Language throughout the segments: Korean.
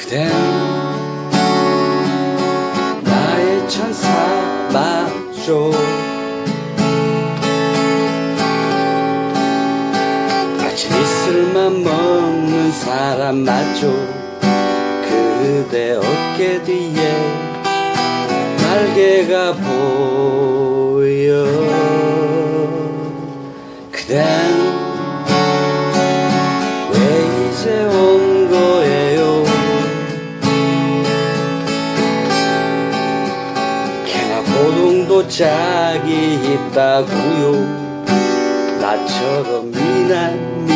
그댄 나의 천사 맞죠 아침 이슬만 먹는 사람 맞죠 그대 어깨 뒤에 날개가 보여. 그댄 고동도 짝이 있다고요. 나처럼 미남이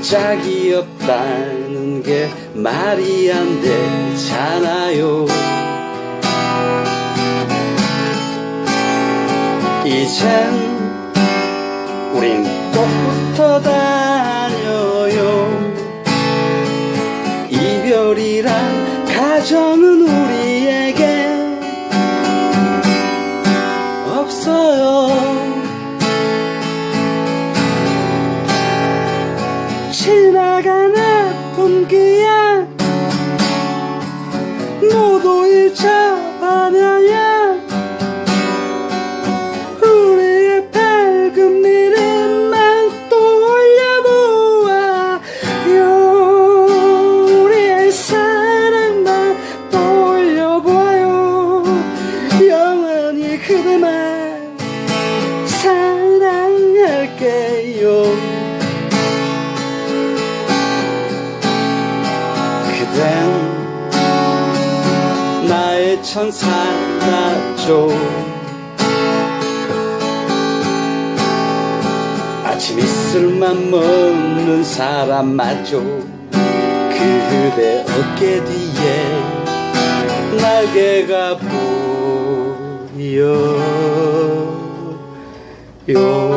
짝이 없다는 게 말이 안 되잖아요. 이젠 우린 또 붙어 다 나가는 분기야 모두 일차 반야야 천사 나죠. 아침 이슬만 먹는 사람 맞죠 그대 어깨 뒤에 날개가 보여. 요